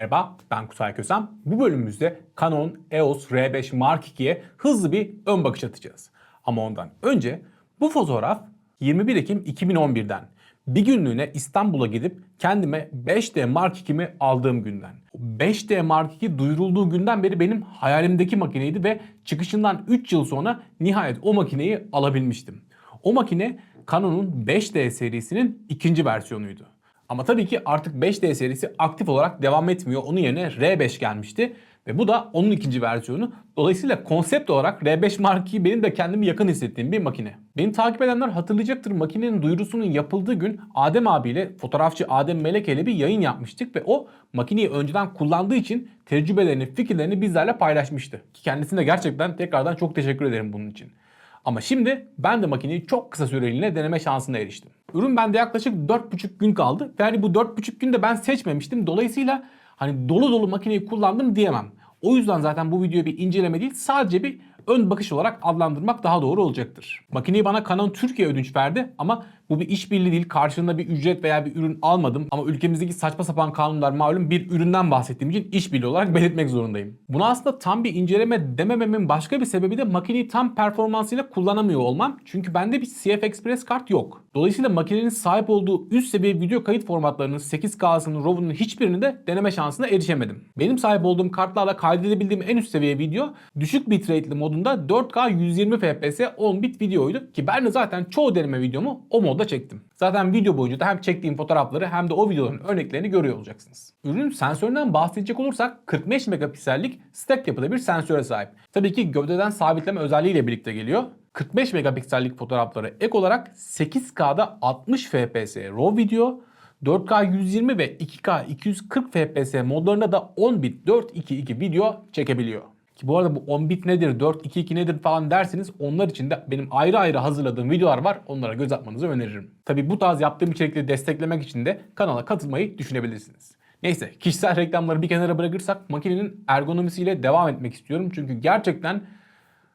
Merhaba ben Kutay Kösem. Bu bölümümüzde Canon EOS R5 Mark II'ye hızlı bir ön bakış atacağız. Ama ondan önce bu fotoğraf 21 Ekim 2011'den. Bir günlüğüne İstanbul'a gidip kendime 5D Mark II'mi aldığım günden. 5D Mark II duyurulduğu günden beri benim hayalimdeki makineydi ve çıkışından 3 yıl sonra nihayet o makineyi alabilmiştim. O makine Canon'un 5D serisinin ikinci versiyonuydu. Ama tabii ki artık 5D serisi aktif olarak devam etmiyor. Onun yerine R5 gelmişti. Ve bu da onun ikinci versiyonu. Dolayısıyla konsept olarak R5 Mark II benim de kendimi yakın hissettiğim bir makine. Beni takip edenler hatırlayacaktır. Makinenin duyurusunun yapıldığı gün Adem abiyle fotoğrafçı Adem Meleke ile bir yayın yapmıştık ve o makineyi önceden kullandığı için tecrübelerini, fikirlerini bizlerle paylaşmıştı. Ki kendisine gerçekten tekrardan çok teşekkür ederim bunun için. Ama şimdi ben de makineyi çok kısa süreliğine deneme şansına eriştim. Ürün bende yaklaşık 4,5 gün kaldı. Ve hani bu 4,5 günde ben seçmemiştim. Dolayısıyla hani dolu dolu makineyi kullandım diyemem. O yüzden zaten bu video bir inceleme değil sadece bir ön bakış olarak adlandırmak daha doğru olacaktır. Makineyi bana Canon Türkiye ödünç verdi ama bu bir işbirliği değil. Karşılığında bir ücret veya bir ürün almadım. Ama ülkemizdeki saçma sapan kanunlar malum bir üründen bahsettiğim için işbirliği olarak belirtmek zorundayım. Buna aslında tam bir inceleme demememin başka bir sebebi de makineyi tam performansıyla kullanamıyor olmam. Çünkü bende bir CF Express kart yok. Dolayısıyla makinenin sahip olduğu üst seviye video kayıt formatlarının 8K'sının, RAW'unun hiçbirini de deneme şansına erişemedim. Benim sahip olduğum kartlarla kaydedebildiğim en üst seviye video düşük bitrate'li modunda 4K 120 FPS 10 bit videoydu ki ben de zaten çoğu deneme videomu o modda çektim. Zaten video boyunca da hem çektiğim fotoğrafları hem de o videoların örneklerini görüyor olacaksınız. Ürünün sensöründen bahsedecek olursak 45 megapiksellik stack yapıda bir sensöre sahip. Tabii ki gövdeden sabitleme özelliğiyle birlikte geliyor. 45 megapiksellik fotoğrafları ek olarak 8K'da 60 FPS RAW video, 4K 120 ve 2K 240 FPS modlarında da 10 bit 422 video çekebiliyor. Ki bu arada bu 10 bit nedir, 422 nedir falan derseniz onlar için de benim ayrı ayrı hazırladığım videolar var. Onlara göz atmanızı öneririm. Tabi bu tarz yaptığım içerikleri desteklemek için de kanala katılmayı düşünebilirsiniz. Neyse kişisel reklamları bir kenara bırakırsak makinenin ergonomisiyle devam etmek istiyorum. Çünkü gerçekten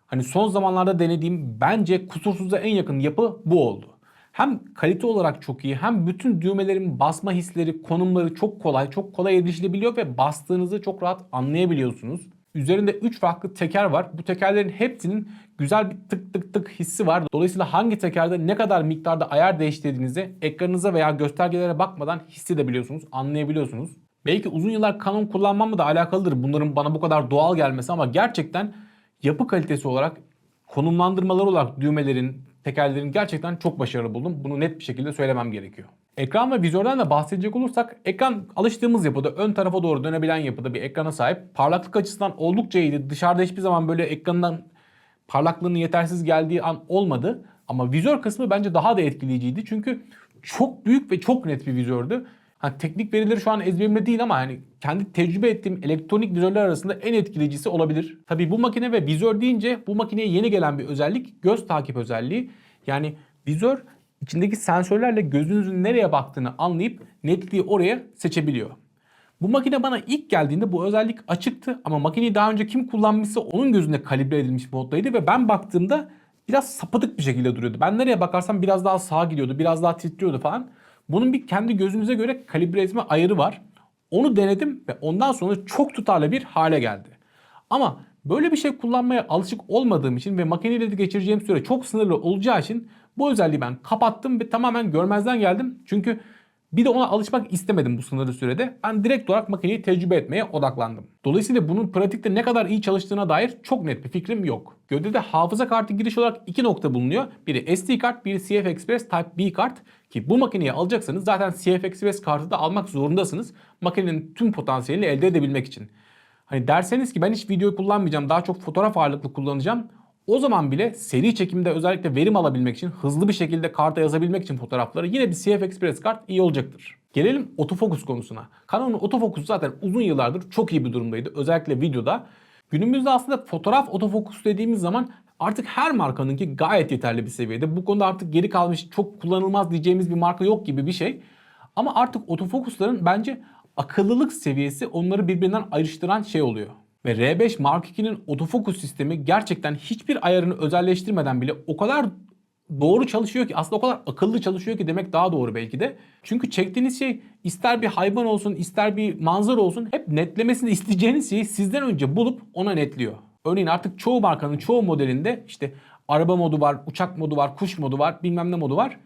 hani son zamanlarda denediğim bence kusursuza en yakın yapı bu oldu. Hem kalite olarak çok iyi hem bütün düğmelerin basma hisleri, konumları çok kolay, çok kolay erişilebiliyor ve bastığınızı çok rahat anlayabiliyorsunuz. Üzerinde 3 farklı teker var. Bu tekerlerin hepsinin güzel bir tık tık tık hissi var. Dolayısıyla hangi tekerde ne kadar miktarda ayar değiştirdiğinizi ekranınıza veya göstergelere bakmadan hissedebiliyorsunuz, anlayabiliyorsunuz. Belki uzun yıllar Canon kullanmamla da alakalıdır bunların bana bu kadar doğal gelmesi ama gerçekten yapı kalitesi olarak konumlandırmalar olarak düğmelerin, tekerlerin gerçekten çok başarılı buldum. Bunu net bir şekilde söylemem gerekiyor. Ekran ve vizörden de bahsedecek olursak ekran alıştığımız yapıda ön tarafa doğru dönebilen yapıda bir ekrana sahip. Parlaklık açısından oldukça iyiydi. Dışarıda hiçbir zaman böyle ekrandan parlaklığının yetersiz geldiği an olmadı. Ama vizör kısmı bence daha da etkileyiciydi. Çünkü çok büyük ve çok net bir vizördü. Hani teknik verileri şu an ezberimde değil ama hani kendi tecrübe ettiğim elektronik vizörler arasında en etkileyicisi olabilir. Tabii bu makine ve vizör deyince bu makineye yeni gelen bir özellik göz takip özelliği. Yani vizör içindeki sensörlerle gözünüzün nereye baktığını anlayıp netliği oraya seçebiliyor. Bu makine bana ilk geldiğinde bu özellik açıktı ama makineyi daha önce kim kullanmışsa onun gözünde kalibre edilmiş moddaydı ve ben baktığımda biraz sapıtık bir şekilde duruyordu. Ben nereye bakarsam biraz daha sağa gidiyordu, biraz daha titriyordu falan. Bunun bir kendi gözünüze göre kalibre etme ayarı var. Onu denedim ve ondan sonra çok tutarlı bir hale geldi. Ama böyle bir şey kullanmaya alışık olmadığım için ve makineyle geçireceğim süre çok sınırlı olacağı için bu özelliği ben kapattım ve tamamen görmezden geldim. Çünkü bir de ona alışmak istemedim bu sınırlı sürede. Ben direkt olarak makineyi tecrübe etmeye odaklandım. Dolayısıyla bunun pratikte ne kadar iyi çalıştığına dair çok net bir fikrim yok. Gövdede hafıza kartı giriş olarak iki nokta bulunuyor. Biri SD kart, biri CF Express Type B kart. Ki bu makineyi alacaksanız zaten CF Express kartı da almak zorundasınız. Makinenin tüm potansiyelini elde edebilmek için. Hani derseniz ki ben hiç video kullanmayacağım, daha çok fotoğraf ağırlıklı kullanacağım. O zaman bile seri çekimde özellikle verim alabilmek için, hızlı bir şekilde karta yazabilmek için fotoğrafları yine bir CF Express kart iyi olacaktır. Gelelim otofokus konusuna. Canon'un otofokusu zaten uzun yıllardır çok iyi bir durumdaydı. Özellikle videoda. Günümüzde aslında fotoğraf otofokus dediğimiz zaman artık her markanınki gayet yeterli bir seviyede. Bu konuda artık geri kalmış, çok kullanılmaz diyeceğimiz bir marka yok gibi bir şey. Ama artık otofokusların bence akıllılık seviyesi onları birbirinden ayrıştıran şey oluyor. Ve R5 Mark II'nin otofokus sistemi gerçekten hiçbir ayarını özelleştirmeden bile o kadar doğru çalışıyor ki aslında o kadar akıllı çalışıyor ki demek daha doğru belki de. Çünkü çektiğiniz şey ister bir hayvan olsun ister bir manzara olsun hep netlemesini isteyeceğiniz şeyi sizden önce bulup ona netliyor. Örneğin artık çoğu markanın çoğu modelinde işte araba modu var, uçak modu var, kuş modu var, bilmem ne modu var.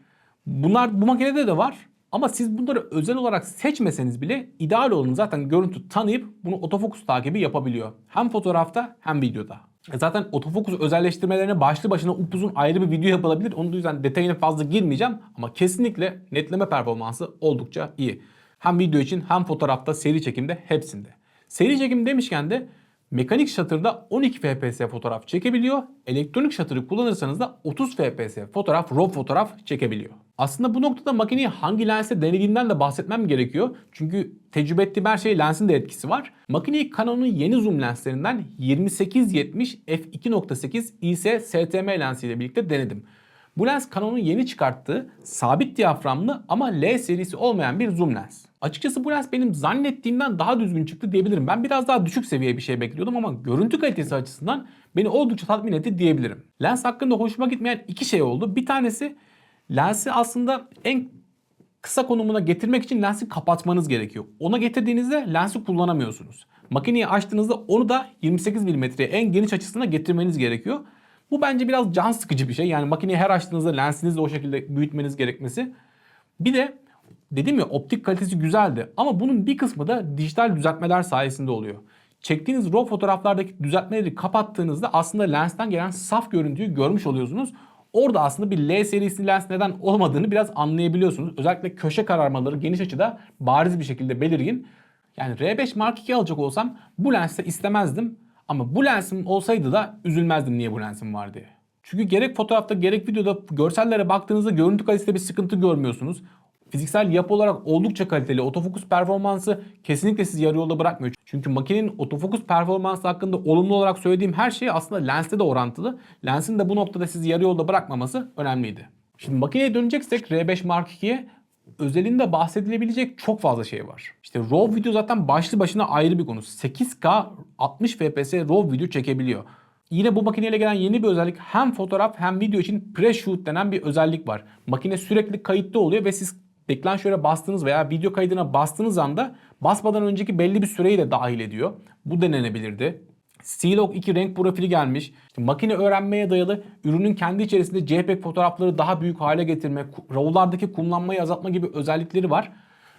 Bunlar bu makinede de var. Ama siz bunları özel olarak seçmeseniz bile ideal olanı zaten görüntü tanıyıp bunu otofokus takibi yapabiliyor. Hem fotoğrafta hem videoda. E Zaten otofokus özelleştirmelerine başlı başına upuzun ayrı bir video yapılabilir. Onun yüzden detayına fazla girmeyeceğim. Ama kesinlikle netleme performansı oldukça iyi. Hem video için hem fotoğrafta, seri çekimde hepsinde. Seri çekim demişken de mekanik shutter'da 12 fps fotoğraf çekebiliyor. Elektronik shutter'ı kullanırsanız da 30 fps fotoğraf, RAW fotoğraf çekebiliyor. Aslında bu noktada makineyi hangi lense denediğimden de bahsetmem gerekiyor. Çünkü tecrübe ettiğim her şey lensin de etkisi var. Makineyi Canon'un yeni zoom lenslerinden 2870 f2.8 IS STM lensiyle birlikte denedim. Bu lens Canon'un yeni çıkarttığı sabit diyaframlı ama L serisi olmayan bir zoom lens. Açıkçası bu lens benim zannettiğimden daha düzgün çıktı diyebilirim. Ben biraz daha düşük seviye bir şey bekliyordum ama görüntü kalitesi açısından beni oldukça tatmin etti diyebilirim. Lens hakkında hoşuma gitmeyen iki şey oldu. Bir tanesi lensi aslında en kısa konumuna getirmek için lensi kapatmanız gerekiyor. Ona getirdiğinizde lensi kullanamıyorsunuz. Makineyi açtığınızda onu da 28 mm'ye en geniş açısına getirmeniz gerekiyor. Bu bence biraz can sıkıcı bir şey. Yani makineyi her açtığınızda lensinizi o şekilde büyütmeniz gerekmesi. Bir de dedim ya optik kalitesi güzeldi ama bunun bir kısmı da dijital düzeltmeler sayesinde oluyor. Çektiğiniz RAW fotoğraflardaki düzeltmeleri kapattığınızda aslında lensten gelen saf görüntüyü görmüş oluyorsunuz. Orada aslında bir L serisi lens neden olmadığını biraz anlayabiliyorsunuz. Özellikle köşe kararmaları geniş açıda bariz bir şekilde belirgin. Yani R5 Mark II alacak olsam bu lensi istemezdim. Ama bu lensim olsaydı da üzülmezdim niye bu lensim var diye. Çünkü gerek fotoğrafta gerek videoda görsellere baktığınızda görüntü kalitesinde bir sıkıntı görmüyorsunuz. Fiziksel yapı olarak oldukça kaliteli. Otofokus performansı kesinlikle sizi yarı yolda bırakmıyor. Çünkü makinenin otofokus performansı hakkında olumlu olarak söylediğim her şey aslında lenste de orantılı. Lensin de bu noktada sizi yarı yolda bırakmaması önemliydi. Şimdi makineye döneceksek R5 Mark II'ye özelinde bahsedilebilecek çok fazla şey var. İşte RAW video zaten başlı başına ayrı bir konu. 8K 60 FPS RAW video çekebiliyor. Yine bu makineyle gelen yeni bir özellik hem fotoğraf hem video için pre-shoot denen bir özellik var. Makine sürekli kayıtta oluyor ve siz deklanşöre bastığınız veya video kaydına bastığınız anda basmadan önceki belli bir süreyi de dahil ediyor. Bu denenebilirdi. C-Log 2 renk profili gelmiş. İşte makine öğrenmeye dayalı ürünün kendi içerisinde JPEG fotoğrafları daha büyük hale getirme, RAW'lardaki kumlanmayı azaltma gibi özellikleri var.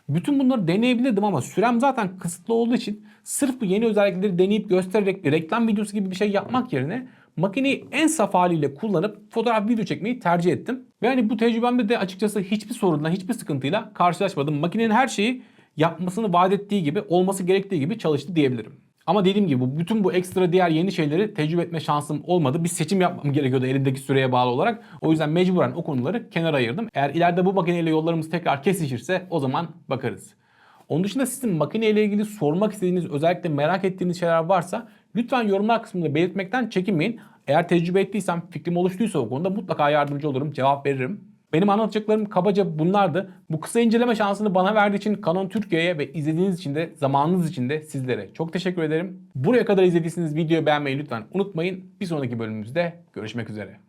Bütün bunları deneyebilirdim ama sürem zaten kısıtlı olduğu için sırf bu yeni özellikleri deneyip göstererek bir reklam videosu gibi bir şey yapmak yerine makineyi en saf haliyle kullanıp fotoğraf video çekmeyi tercih ettim. Ve hani bu tecrübemde de açıkçası hiçbir sorunla, hiçbir sıkıntıyla karşılaşmadım. Makinenin her şeyi yapmasını vaat ettiği gibi, olması gerektiği gibi çalıştı diyebilirim. Ama dediğim gibi bütün bu ekstra diğer yeni şeyleri tecrübe etme şansım olmadı. Bir seçim yapmam gerekiyordu elimdeki süreye bağlı olarak. O yüzden mecburen o konuları kenara ayırdım. Eğer ileride bu makineyle yollarımız tekrar kesişirse o zaman bakarız. Onun dışında sizin makineyle ilgili sormak istediğiniz, özellikle merak ettiğiniz şeyler varsa lütfen yorumlar kısmında belirtmekten çekinmeyin. Eğer tecrübe ettiysem, fikrim oluştuysa o konuda mutlaka yardımcı olurum, cevap veririm. Benim anlatacaklarım kabaca bunlardı. Bu kısa inceleme şansını bana verdiği için Canon Türkiye'ye ve izlediğiniz için de zamanınız için de sizlere çok teşekkür ederim. Buraya kadar izlediyseniz videoyu beğenmeyi lütfen unutmayın. Bir sonraki bölümümüzde görüşmek üzere.